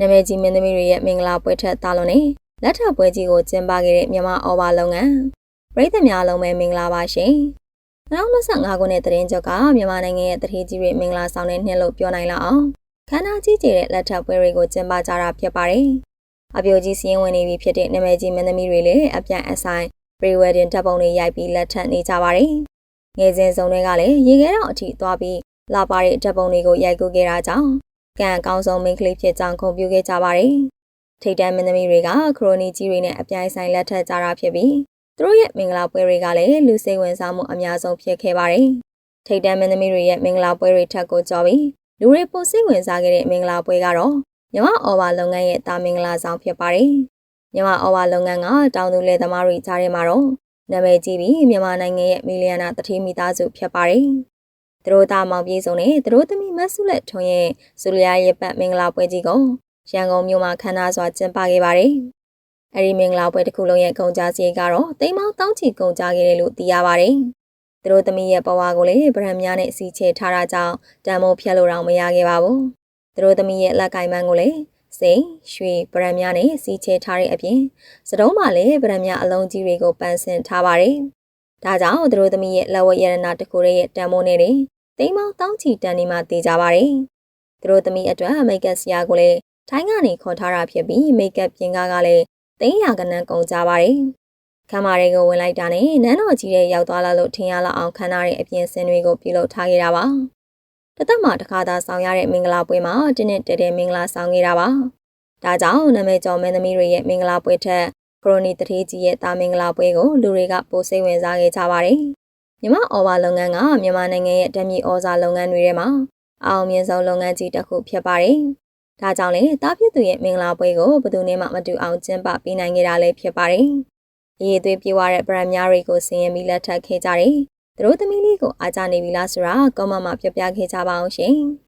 နာမည်ကြီးမင်းသမီးတွေရဲ့မင်္ဂလာပွဲထက်တာလွန်နေလက်ထပ်ပွဲကြီးကိုကျင်းပခဲ့တဲ့မြန်မာအော်ဘာလုပ်ငန်းပြည်သူများလုံးပဲမင်္ဂလာပါရှင်2025ခုနှစ်သတင်းကြောက်ကမြန်မာနိုင်ငံရဲ့တတိကြီးတွေမင်္ဂလာဆောင်တဲ့နှစ်လို့ပြောနိုင်လောက်အောင်ခန္ဓာကြီးကျယ်တဲ့လက်ထပ်ပွဲတွေကိုကျင်းပကြတာဖြစ်ပါတယ်အပြိုကြီးစီးရင်ဝင်နေပြီဖြစ်တဲ့နာမည်ကြီးမင်းသမီးတွေလည်းအပြန်အဆိုင် pre-wedding တပ်ပုံတွေရိုက်ပြီးလက်ထပ်နေကြပါတယ်ငယ်စဉ်စုံတွေကလည်းရေခဲတော့အထိသွားပြီးလာပါတဲ့တပ်ပုံတွေကိုရိုက်ကူးခဲ့တာကြောင့် ကံအကောင်းဆုံးမိန်းကလေးဖြစ်ကြောင်းဂုဏ်ပြုခဲ့ကြပါတယ်။ထိတ်တန့်မင်းသမီးတွေကခရိုနီကြီးတွေနဲ့အပြိုင်ဆိုင်လက်ထပ်ကြတာဖြစ်ပြီးသူတို့ရဲ့မင်္ဂလာပွဲတွေကလည်းလူစိတ်ဝင်စားမှုအများဆုံးဖြစ်ခဲ့ပါတယ်။ထိတ်တန့်မင်းသမီးတွေရဲ့မင်္ဂလာပွဲတွေထက်ကိုကြော်ပြီးလူတွေပိုစိတ်ဝင်စားခဲ့တဲ့မင်္ဂလာပွဲကတော့မြမအော်ဘာလုပ်ငန်းရဲ့တာမင်္ဂလာဆောင်ဖြစ်ပါတယ်။မြမအော်ဘာလုပ်ငန်းကတောင်သူလယ်သမားတွေကြားထဲမှာတော့နာမည်ကြီးပြီးမြန်မာနိုင်ငံရဲ့မီလီယံနာတတိမိသားစုဖြစ်ပါတယ်။ သူတို့သားမောင်ပြေဆုံးနဲ့သူတို့သမီးမဆုလက်ထွန်းရဲ့ဇူလီယာရဲ့ပတ်မင်္ဂလာပွဲကြီးကိုရန်ကုန်မြို့မှာခမ်းနားစွာကျင်းပခဲ့ပါတယ်။အဲဒီမင်္ဂလာပွဲတစ်ခုလုံးရဲ့ကုန်ကြစည်ကတော့တိမ်မောင်းတောင်းချီကုန်ကြခဲ့တယ်လို့သိရပါတယ်။သူတို့သမီးရဲ့ဘဝကိုလည်းဗရန်များနဲ့စီချေထားတာကြောင့်တန်မိုးဖြတ်လို့တော့မရခဲ့ပါဘူး။သူတို့သမီးရဲ့လက်ကင်မန်းကိုလည်းစိန်ရွှေဗရန်များနဲ့စီချေထားတဲ့အပြင်စတုံးမှာလည်းဗရန်များအလုံးကြီးတွေကိုပန်းဆင်ထားပါတယ်။ ဒါကြောင့်သူတို့သမီးရဲ့လက်ဝတ်ရတနာတစ်ခုရဲ့တန်မိုးနဲ့တိမ်မောင်းတောင်းချီတန်နေမှတည်ကြပါတယ်။သူတို့သမီးအတွက်မိတ်ကပ်ဆရာကိုလည်းထိုင်းကနေခေါ်ထားတာဖြစ်ပြီးမိတ်ကပ်ပြင်ကားကလည်းသိန်းရာကနန်းကုန်ကြပါတယ်။ခမ်းမာတွေကိုဝင်လိုက်တာနဲ့နန်းတော်ကြီးရဲ့ရောက်သွားလာလို့ထင်ရလောက်အောင်ခမ်းနားတဲ့အပြင်စင်တွေကိုပြုလုပ်ထားခဲ့တာပါ။တသက်မှာတစ်ခါသာဆောင်ရတဲ့မင်္ဂလာပွဲမှာတင်းနဲ့တဲတဲမင်္ဂလာဆောင်ခဲ့တာပါ။ဒါကြောင့်နာမည်ကျော်မင်းသမီးတွေရဲ့မင်္ဂလာပွဲထက် ခရိုနီတထေးကြီးရဲ့တာမင်္ဂလာပွဲကိုလူတွေကပိုစိတ်ဝင်စားခဲ့ကြပါတယ်။မြမအော်ဘာလုပ်ငန်းကမြန်မာနိုင်ငံရဲ့ဓာတ်မြေဩဇာလုပ်ငန်းတွေထဲမှာအောင်မြင်ဆုံးလုပ်ငန်းကြီးတစ်ခုဖြစ်ပါတယ်။ဒါကြောင့်လေတားဖြစ်သူရဲ့မင်္ဂလာပွဲကိုဘယ်သူမှမတူအောင်ကျင်းပပေးနိုင်ခဲ့တာလည်းဖြစ်ပါတယ်။ရေသွေးပြေဝတဲ့ဗရန်များတွေကိုဆင်ရင်ပြီးလက်ထပ်ခဲ့ကြတယ်။သူတို့သမီးလေးကိုအားကြနေပြီလားဆိုတာကောမမပြပြခဲ့ကြပါအောင်ရှင်။